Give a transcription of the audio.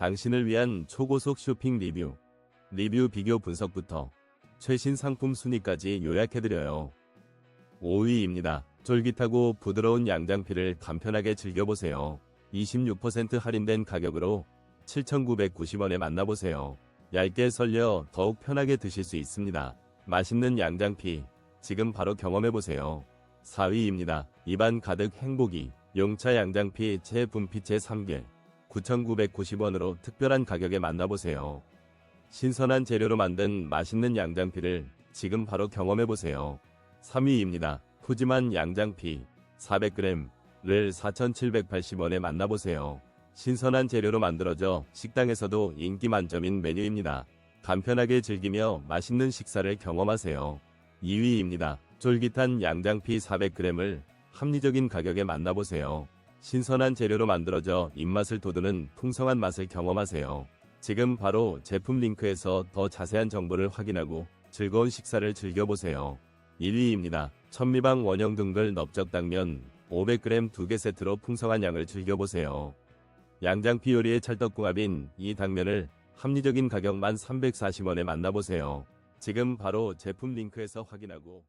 당신을 위한 초고속 쇼핑 리뷰, 리뷰 비교 분석부터 최신 상품 순위까지 요약해드려요. 5위입니다. 쫄깃하고 부드러운 양장피를 간편하게 즐겨보세요. 26% 할인된 가격으로 7,990원에 만나보세요. 얇게 썰려 더욱 편하게 드실 수 있습니다. 맛있는 양장피, 지금 바로 경험해보세요. 4위입니다. 입안 가득 행복이, 용차 양장피 재분피채 3개, 9,990원으로 특별한 가격에 만나보세요. 신선한 재료로 만든 맛있는 양장피를 지금 바로 경험해보세요. 3위입니다. 푸짐한 양장피 400g를 4,780원에 만나보세요. 신선한 재료로 만들어져 식당에서도 인기 만점인 메뉴입니다. 간편하게 즐기며 맛있는 식사를 경험하세요. 2위입니다. 쫄깃한 양장피 400g을 합리적인 가격에 만나보세요. 신선한 재료로 만들어져 입맛을 돋우는 풍성한 맛을 경험하세요. 지금 바로 제품 링크에서 더 자세한 정보를 확인하고 즐거운 식사를 즐겨보세요. 1위입니다. 천미방 원형 등글 넓적 당면 500g 2개 세트로 풍성한 양을 즐겨보세요. 양장피 요리의 찰떡궁합인 이 당면을 합리적인 가격 1,340원에 만나보세요. 지금 바로 제품 링크에서 확인하고